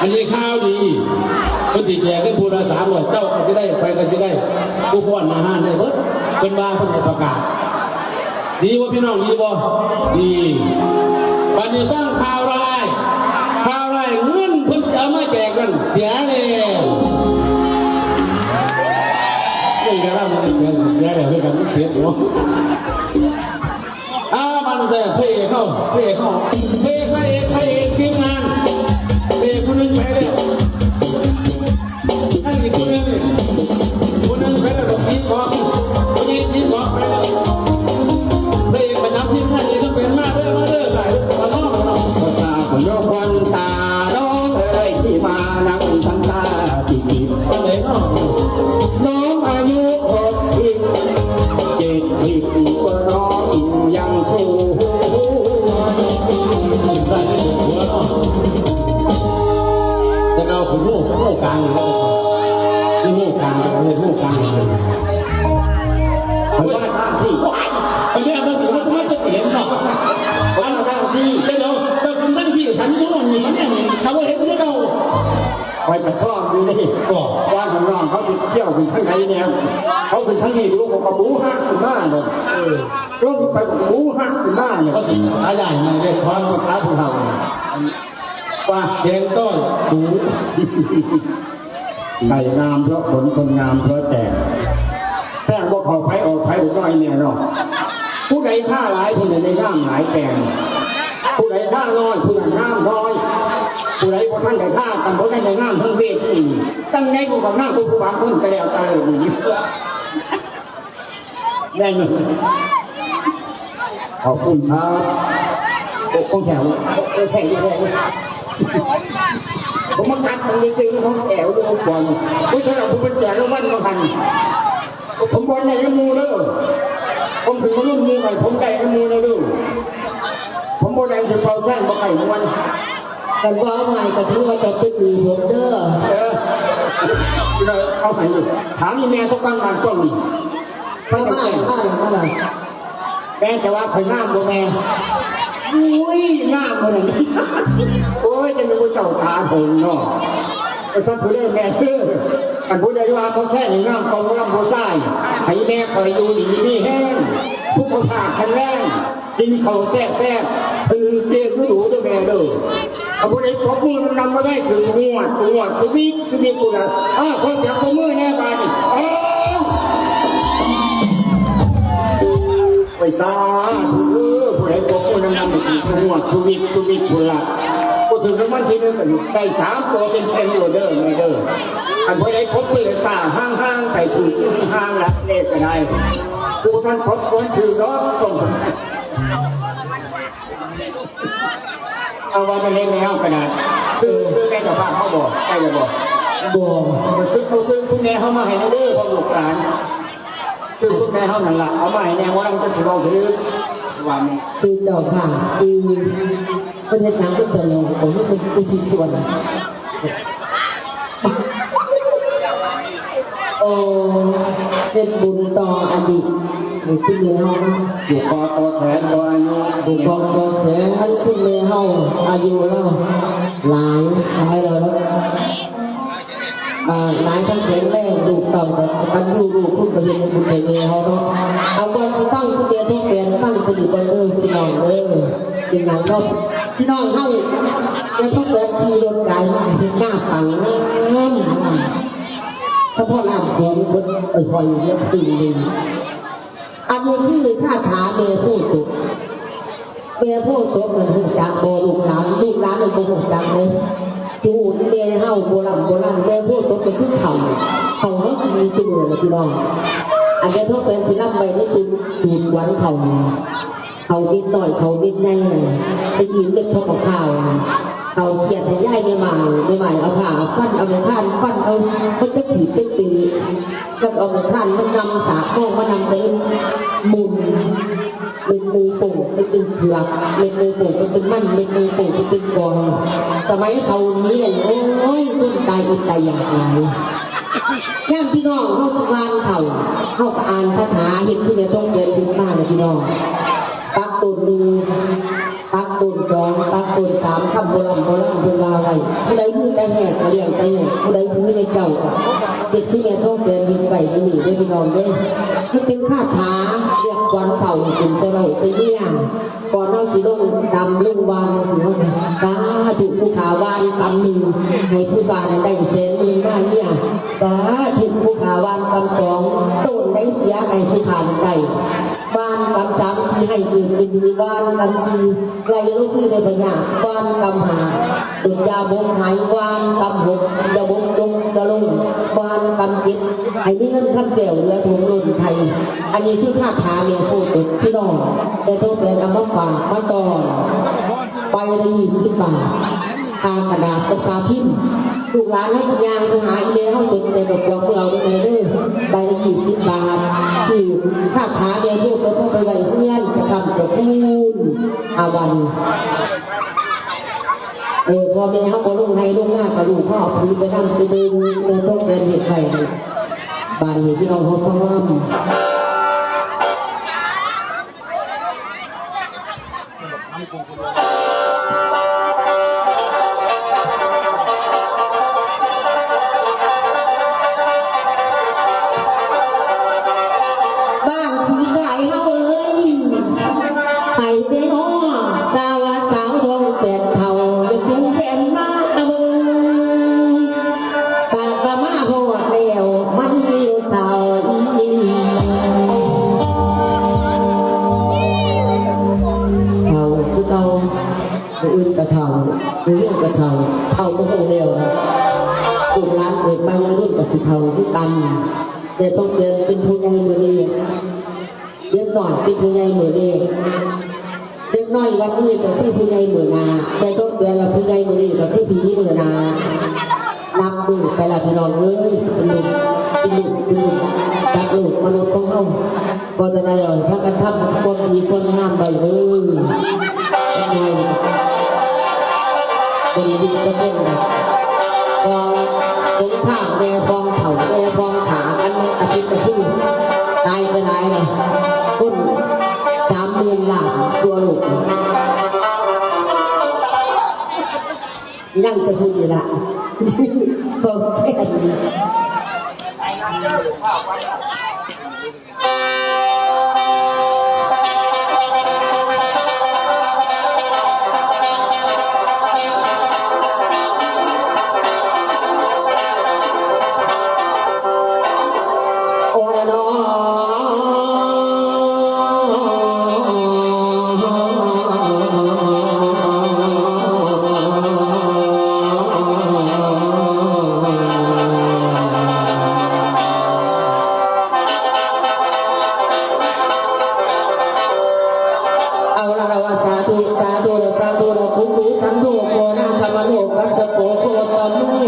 อันนี้ข้าวดีคนติดแจกให้ผู้ละสามร้อยเจ้าก็จะได้ไปก็จะได้ผู้ฟ้อนอาห้ารได้เบิดเป็นบาเพิ่นให้ประกาศ ดีว่าพี่น้องดีบ่ดีวันนี้ตั้งข่าวร้ายข่าวร้ายเงินเพิ่นจะเอามาแจกกันเสียแล้วนี่ก็รับเงินเสียแล้วเพื่อนกันเสียหัวอ้ามันแต่พระเอกเข้าพระเอกเข้าพระเอกพระเอกพระเอกทีมงาน ทั้งนี้ลูกกับบูฮักขึ้นมาเลยลูกไปกับบูฮักขึ้นมาเนี่ยเขาสิสายใหญ่ไงเรียกความภาษาของเราว่าเด็กต้อยหูไก่งามเพราะผลคนงามเพราะแต่งแป้งว่าเขาไปออกไปอุดน้อยเนี่ยเนาะผู้ใดท่าหลายผู้ใดในงามหลายแปลงผู้ใดท่าน้อยผู้นั้นงามน้อยผู้ใดผู้ท่านใดท่ากันผู้ท่านใดงามทั้งเวทีตั้งไงกูกับงามกูผู้บางคนก็แล้วแต่เลยนี่ แน่นอนขอบคุณครับโอ้โหแถวโอ้แถวแถวผมมากัดมันจริงผมแอวเรื่องบอลผู้ชายผมเป็นแจกรางวัลมาพันผมบอลในกมูเด้อผมถึงมารุ่นมูกันผมได้กมูนะลูกผมโบแดงถึงเป่าแท่งมาไข่วันกันว่าใหม่ก็ถือว่าจะเป็นดีผมเด้อเออเอาไปอยู่ถามอีแม่เขาตั้งงานก้อนนี่ เพราะว่าว่าอย่างนั้นล่แม่จะว่าข่อยงามบ่แม่อุ้ยงามเลยโอ้ยจะมีผู้เจ้าตาเถิงเนาะไปสัตว์เรื่องแม่เด้อกันพูดได้ว่าเขาแค่ในงามกองลำโบไซให้แม่คอยอยู่ดีมีแห้งผู้คนหาคันแรงดินเขาแทรกแทรกตื่นเรียกไม่รู้ด้วยแม่เด้อเอาพูดได้พบมือนำมาได้ถึงงวดงวดคือวิคือวิกูนะอ้าวคนเสียงพมือแน่บานอ้า ซาถูกเอผู้ใดพบมือนำนำไปถึงงวดคือวิคือวิกูละกูถึงรางวัลที่หนึ่งได้สามตัวเป็นเป็นโรเดอร์ไงเด้ออันพอได้พบชื่อสาห้างห้างไปถือชื่อห้างละเลขก็ได้กูท่านพบคนชื่อดอกส่งเอาไว้มาเล่นในห้องกระดาษคือคือแม่กับป้าเขาบอกใครจะบอกบอกมันซื้อเขาซื้อคุณแม่เขามาให้ในเด้อพ่อลูกหลาน คือคุณแม่เขานั่นละเอามาให้แน่ว่าเราจะถือเราถือว่าแม่คือเจ้าค่ะคือประเทศน้ำก็จะลงผมไม่เป็นผู้ที่ส่วนโอ้เป็นบุญต่ออดีตหรือคุณเมเฮาอยู่คอตัวแขนตัวอายุบุญบอกบอแผลคุณเมเฮาอายุแล้วหลายหลายแล้ว แล้วอ่าหลายทั้งแข็งแรงดูต่ำบรรลุรูปคุณประเห็นบุญเมียเฮาเนาะเอาบอลที่ฟังคุณเบียทุกเป็นฟังคุณดีบอลเด้อพี่น้องเด้อเป็นองเนาะพี่น้องเฮาจะต้องเปิดที่รถไก่มาที่หน้าปังนั่นถ้าพ่อน้ำโขงบนไอ้คอยเรียบตีเลยอันนี้คือคาถาเมผู้สุดเมียผู้สมมันหูจักโบลูกหลานลูกหลานมันโบหูจักเลย จูอีเมียเฮาโบราณโบราณเมียผู้สมเป็นคือเขาเขาเขากินมีเสมอเลยพี่น้องอันนี้ทุกเป็นศิลป์ไปได้จุดจูดหวันเขาเขาบิดต่อยเขาบิดใหญ่ไปยิงเม็ดทองข้าวเขาเกียดให้ย่ายไม่ใหม่ไม่ใหม่เอาผ้าฟันเอาไปพันฟันเอาเขาจะถีบเป็นตีแล้วเอาไปพันมันนำสาโค้งมานำไปมุน เม็ดมือโป่ไปเป็นเผือกเม็ดมือโป่ไปเป็นมันเม็ดมือโป่ไปเป็นกองสมัยเขาเรียนโอ้ยต้นตายอีกตายอย่างไรย่ามพี่น้องเขาสวานเขาเขาก็อ่านคาถาเห็นที่เนี่ยต้องเรียนถึงมากเลยพี่น้องปักตุนหนึ่งปักตุปูนสองปักปูนสามคำโบราณโบราณโบราณไว้ผู้ใดมีแต่แหกก็เลี้ยงแต่แหกผู้ใดถือในเจ้าก็ติดที่แม่ท้องแปลดินไปที่นี่ได้พี่น้องเด้ อมันเป็นคาถาเรียกวันเข่าถึงตัวเราเสียก่อนเราสิลงดำลุงวานหัวตาถูกผู้ขาวานกำหนึ่งให้ผู้บานได้เสนมื่นมาเนี่ยตาถูกผู้ขาวานกำสองต้นได้เสียให้ผู้ขานได้บ้านกำจังที่ให้กินเป็นดีบ้านกำทีไกลลูกที่ในปัญญาบ้านกำหา ดุจยาบงหายบ้านกำหกยาบงดงดะลุงบานกำจิตให้มีเงินคำแก้วเหลือถุงรุ่นไทย อันนี้ที่ข้าถาเมียพูดพี่น้องแต่ต้องเป็นอามาฝากมาตอนไปละยี่สิบบาททางกระดาษกับกาพิมพ์ลูกหลานให้สัญญาไปหาอีเลเข้าจดในแบบบอกเราด้วยเด้อใบละยี่สิบบาทคือข้าถาเมียพูดก็ต้องไปไหวเพื่อนจะทำกับพูนอาวัน เออพ่อแม่เขาบอกลงให้ลงหน้ากระดูกเขาเอาพื้นไปนั่งไปเดินเดินต้องเป็นเหตุไข่บานนี้ที่เราเขาฟังว่าบ้างชีไทยเฮา ในรุ่นกับสิเท่าคือกันแต่ต้องเดินเป็นผู้ใหญ่มือนี้เด็กน้อยเป็นผู้ใหญ่มือนเด็กเด็กน้อยวันนี้ก็คือผู้ใหญ่มือนนาแต่ต้องเวลาผู้ใหญ่มือนนี้ก็คือผีมือนานับมือไปละพี่น้องเอ้ยเป็นลูกเป็นลูกเป็นลูกจากลูกมนุษย์ของเราพอจะได้เลยพระกันทำความดีคนงามไปเลยยังไงบริบูรณ์ก็เป็นก องสงข้ามแดฟองเถ่าแดฟองขากันอาทิตย์กับพี่ตายไปไหนเลยคุณสามหมื่นล้านตัวลูกยังจะพูดอีกละพอแค่นี้ โ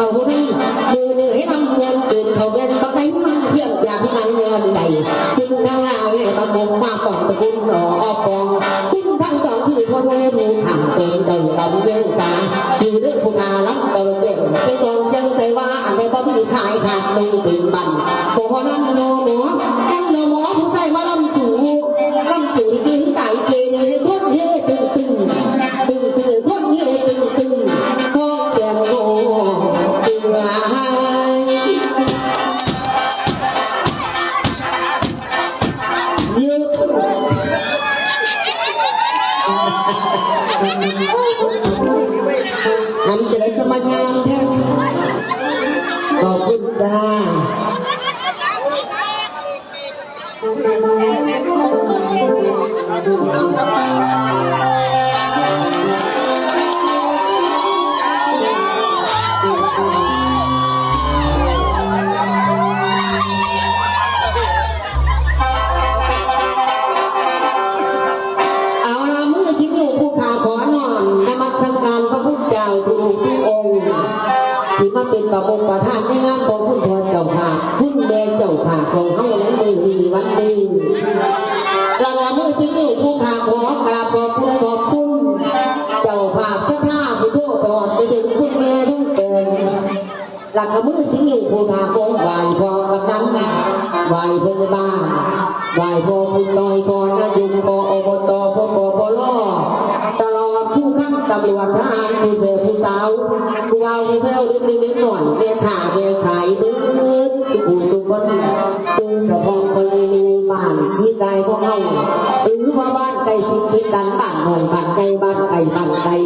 เขาในมือเหนื่อยทำเงียงตื่นเขาเป็นปักได้มาเที่ยงยาพิมันเงินใดขึ้นทางล่างให้ตะบงมาก่อนตะกุนหนอออกปองจึงทั้งสองที่พ่อแม่มีทางเป็นเดินตำเยื่อตาอยู่เรื่องผู้อาลับตะเก่งเจ้าจองเสียงใส่ว่าอันใดบ่มีขายขาดมือ อันจะได้สมัยามแท้ขอบคุณจ้าเอา ประมงประธานในงานของคุณพรเจ้าค่ะคุณแดงเจ้าค่ะของเฮาในมือนี้วันนี้ลาละมือที่นิ้วผู้ขาขอกราบขอบคุณขอบคุณ เจ้าภาพพระท่าผู้โทษตอนไปถึงคุณแม่ทุกตนหลักมือที่อยู่ผู้ทาโกงไหวพอกับนั้นไหวพยาบาลไหวพอคุณลอยพอนายุงพออบตพอปอพอล่อตลอด ตำรวจทหารผู้เสือผู้เตาผู้เอาผู้เที่ยวเล็กๆหน่อยเมียขาเมียขายดื้อผู้ทุกคนตึงกระพองคนในบ้านสีไก่ของเราหรือว่าบ้านไก่สิกินกันบ้านหน่อยบ้านไก่บ้านไก่บ้านไก่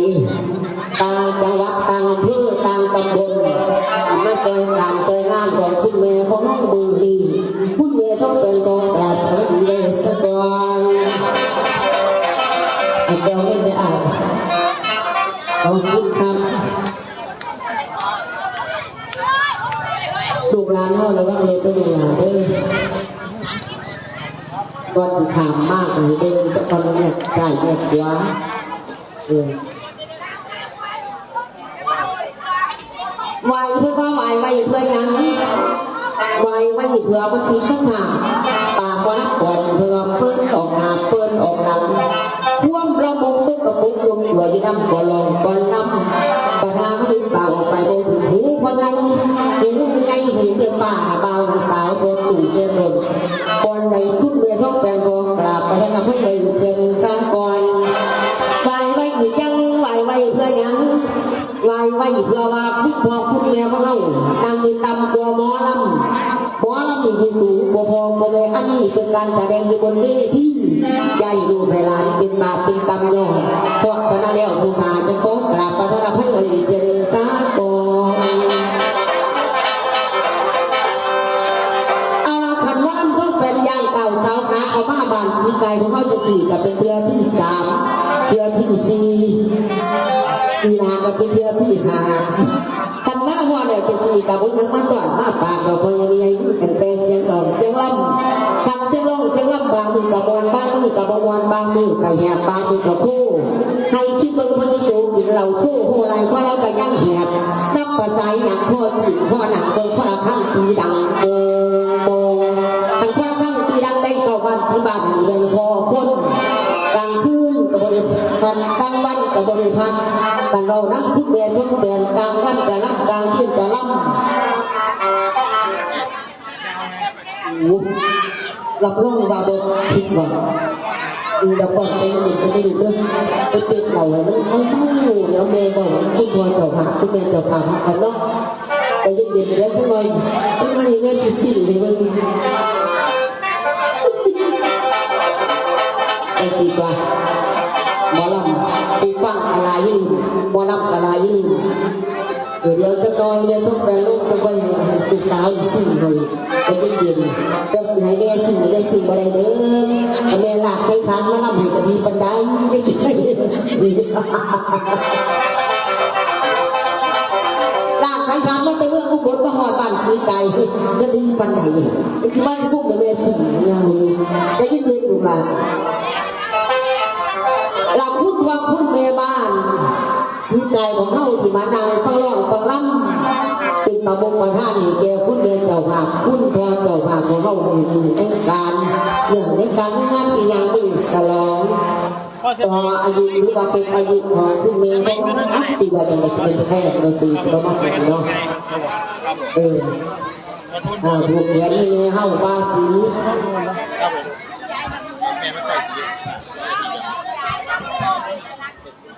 ต่างจังหวัดต่างอำเภอต่างตำบลมาเคยการเคยงานของคุ ตอนเนี่ยใกล้เดียวเออไหวเพื่อว่าไหวไหวเพื่อยังไหวไหวเพื่อมันทีข้างหน้าปากว่านักก่อนเพื่อเพิ่นออกหาเพิ่นออกหลังท่วมระบบตุกกระปุกรวมหัวยี่น้ำก่อลองก่อนน้ำประทา การแสดงอยู่บนเวทีใหญ่ดูไพลาเป็นบาปเป็นกรรมย่อเพราะฉะนั้นแล้วผู้มาจะขอกราบประทับให้ไวเจริญตาก่อนเอาละคันว่านก็เป็นอย่างเก่าเท้าขาเอามาบานสีไก่ของเขาจะสี่กับเป็นเดือนที่สามเดือนที่สี่ปีนาก็เป็นเดือนที่ห้า มาหัวเนี่เป็นสีกับบุญยังมาก่อนมาปากเราพอยังมีอายุกันเป็นเสียงดอกเสียงล่ำทำเสียงร้องเสียงล่ำบางมือกับบอลบางมือกับบอลบางมือกับแหบบางมือกับคู่ให้คิดเบิ่งคนที่สูงกินเหล่าคู่โหไรเพราะเราก็ยังแหบนับปัจจัยอย่างพ่อจีพ่อหนังเบิ่งพ่อข้างตีดังโบโบทั้งพ่อข้างตีดังได้เข้าบ้านที่บ้านเดินพ่อคนกลางคืนกับบริพันธ์กลางวันกับบริพันธ์ กันเรานับทุกเดือนทุกเดือนกลางวันจะรับกลางคืนจะรับวุ้บรับรองว่าบผิดหวังดูแล้วก่อนใจเย็นก็ไม่ดูเรื่องไปเป็นเราเลยมันมันต้องอยู่เดี๋ยวเมย์บอกคุณพรเจ้าผ่าคุณเมย์เจ้าผ่าเขาเนาะใจเย็นๆเดี๋ยวสักหน่อยมันมันยังไงสิสิเลยมึงไอ้สิกว่าหมอลำ ปูฟังอะไรยิ่งหมอลำอะไรยิ่งเดี๋ยวจะน้อยเดี๋ยต้องแปลลูกต้องไปลูกสาวอีกสิ่งเลยไปเย็นๆต้องให้แม่สิ่งได้สิ่งอะไรเด้อแม่ลากใส่ขานมาลำให้กระดีบันไดได้ลากใส่ขานมาไปเมื่ออุบลมาหอดบ้านสีไก่ก็ดีบันไดที่บ้านพวกแม่สิ่งเงาได้ยินๆอยู่ละ หลักพุทธความพุทธแม่บ้านที่ใจของเฮาที่มานั่งฟังร้องฟังล่ำเป็นประมงประท่านให้แก่คุณเรียนเจ้าภาพคุณพอเจ้าภาพของเฮาในการเรื่องในการในงานที่ยังไม่ฉลองต่ออายุหรือว่าเป็นอายุของคุณเมย์เขาสิว่าจะเป็นแค่เราสี่ประมาณนี้เนาะเออผู้เขียนนี่เมย์เฮาบาสี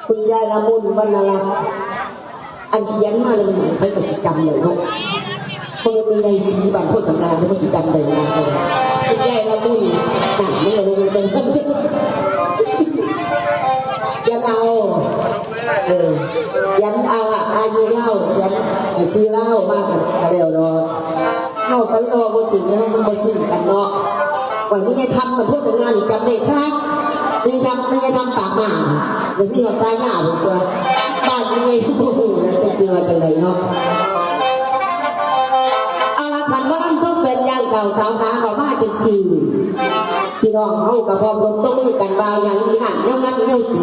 คุณยายละมุนวรรณลักษ์อันเขียนมาเลยไปกับกิจกรรมเลยเนาะเพราะมันมียายสีบางโฆษณาที่มันกิจกรรมเลยนะคุณยายละมุนหนักไม่ลงเป็นต้นยันเอาเออยันเอาอายุเล่ายันซื้อเล้ามากกันเดียวเนาะเข้าไปก็ปกติเนี่ยมันมาซื้อกันเนาะวันนี้ทำมันโฆษณาหรือจำได้ครับ ม่ทำม่จะทำปากหมาเดี๋ยวพี่เอาตาหน้าผมตัวบ้านยังไงทุกคนนะจะเตือนจังไรเนาะอาละคันว่าต้องเป็นอย่างเก่าสาวหาเขามาจังสี่พี่น้องเขากับพ่อผมต้องมือกันบาวอย่างนี้นั่นเนี่ยงั้นเนี่ยสิ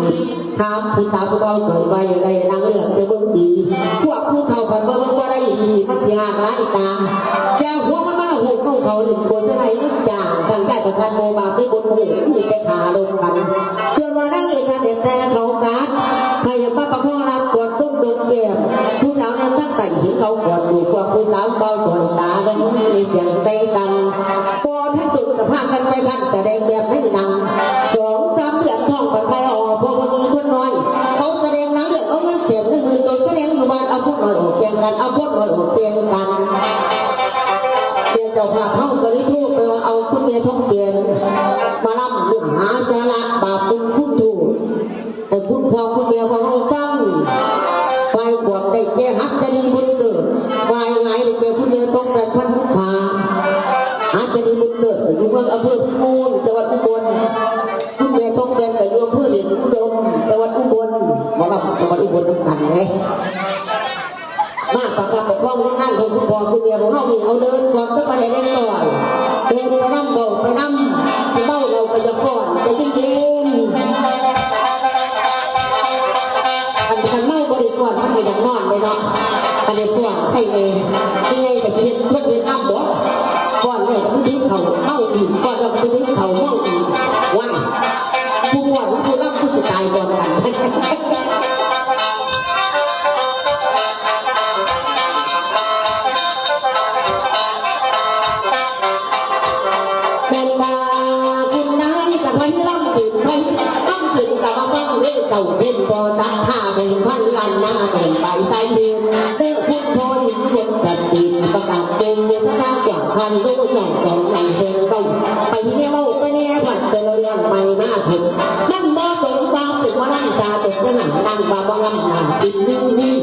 ถามผู้สาวผู้เบาเกิดไปอะไรนางเรื่องจะเบิ่งดีพวกผู้เฒ่าพันเบิ่งก็ได้ดีมันสิหากหลายตาแต่หัวมันมาหูเข้าเขาหนึ่งคนเท่าไหร่นึกจางทาง ใจประกันโมบาไม่บนหูนี่ไปขาลงกันจนมานั่งเอกเด็กแต่เขากัดพยายามประคองรับกดต้มดมแก้มผู้สาวนั้นตั้งแต่เห็นเขากดดูพวกผู้สาวเบาส่วนตาแล้วมีเสียงเตะกันพอท่านจุดสภาพกันไปกันแต่แดงแบบให้นำสองสามเดือนท่องปัดไปออกพวกคนนี้คนน้อยเขาแสดงนังเรื่องเขาเงินเสียงเงินเงินตัวแสดงอยู่บ้านเอาพวกมาโอบเตียงกันเอาพวกมาโอบเตียงกันเรียนเจ้าภาพเขา มาล่ำเรื่องหาสาระบาปคุณคุณถูกแต่คุณพ่อคุณเมียของเขาฟังไฟกวดได้แก่ฮักจะดีบุญเกิดไฟไงได้แก่ผู้เดียวต้องแบบพันธุพาฮักจะดีบุญเกิดอยู่เมืองอำเภอพิบูลจังหวัดอุบลผู้เดียวต้องเป็นกับโยมเพื่อเห็นอุดมจังหวัดอุบลมาลับจังหวัดอุบลน้ำกันเลยมาประกาศปกครองในงานของคุณพ่อคุณเมียของเรามีเอาเดินก่อนก็ไปเล็กหน่อยเดินไปนั่งเบาไปนั่งไปเบ้าเรา ก็จะก่อนจะเย็นๆอันคันเมาบริกรมันก็อยากนอนเลยเนาะอันนี้พวกให้เลยที่ไงก็สิเห็นคนเวียดนาบ่ก่อนเลยมันดึงเขาเมาอีกก่อนเราไปดึงเขาเมาอีก อย่างของอย่างเป็นต้องไปเที่ยวก็เนี่ยผัดเป็นเรื่องใหม่หน้าถึงนั่งบ่สงสารถึงว่านั่งตาตกจะหนังนั่งบ่บ่ลำหนังกินนิ่งนี่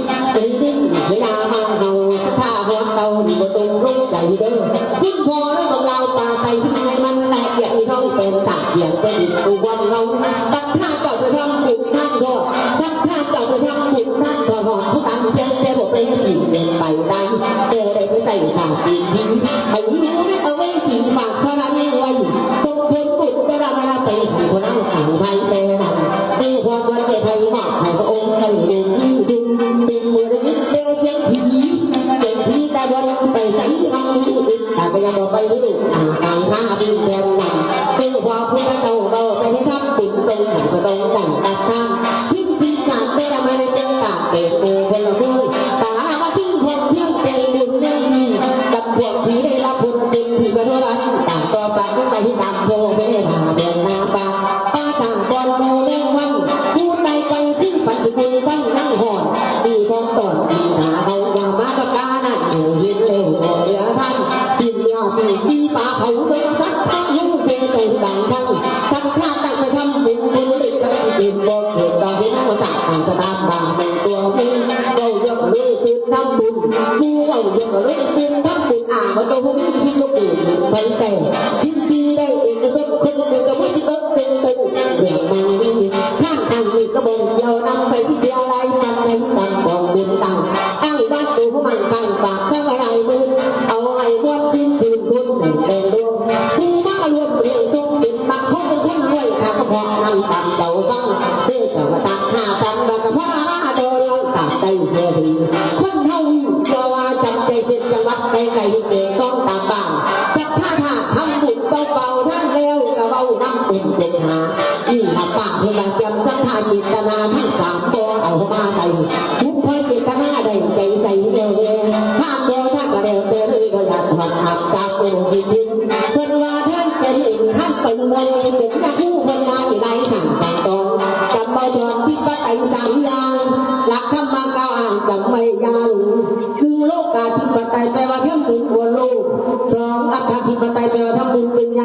ที่ดินเพิ่นว่าท่านจะเห็นท่านเป็นมวยเป็นยาคู่เพิ่นว่าอีไรทางต่างตอนจำบ่ทอนที่ประไตสามยางหลักธรรมกาอ่านจำไม่ยางหนึ่งโลกาธิปไตยแปลว่าทั้งบุญบนโลกสองอัตถาธิปไตยแปลว่าทั้งบุญเป็นไง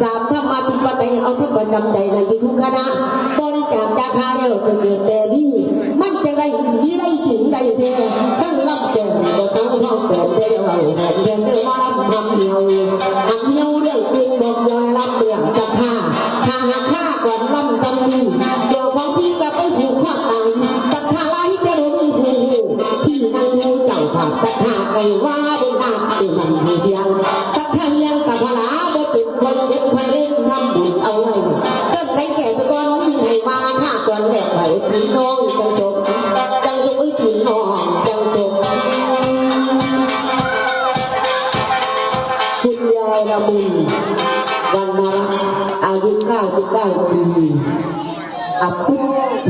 สามธรรมาธิปไตยเอาทั้งประจำใจในทุกคณะบริจาคจาคาเดียวจะเกิดแต่นี่มันจะได้ดีได้ถึงได้แท้ทั้งลำแเดียวเอาแผ่นเดียวเดียวมาทำเดียวอันเดียวเรื่องจริงบอยอยลำเรื่องศรัทธาถ้าหากข้าก่อนลำจำดีตัวของพี่จะไปผูกข้อตายศรัทธาลายจะลงผูพี่นั่งดูเจ้าภาพศรัทธาไปว่าบนน้ำเป็นมันเดียวศรัทธาเลี้ยงกับพลาบ่เป็นคนเก็บพ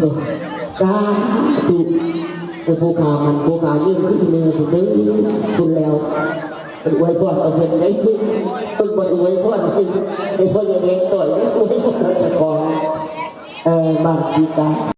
ปุ๊บเลยตาดุไอ้ผู้ขามันผู้ขายิ่งขึ้นเนื้อสุดเลยคุณแล้วเป็นไว้ก่อนเอาเป็นได้ขึ้นเป็นบริไว้ก่อดขึ้นไอ้พ่อยังเล็กต่อยเนี่ยไว้พอดจะกองเออบางสีตา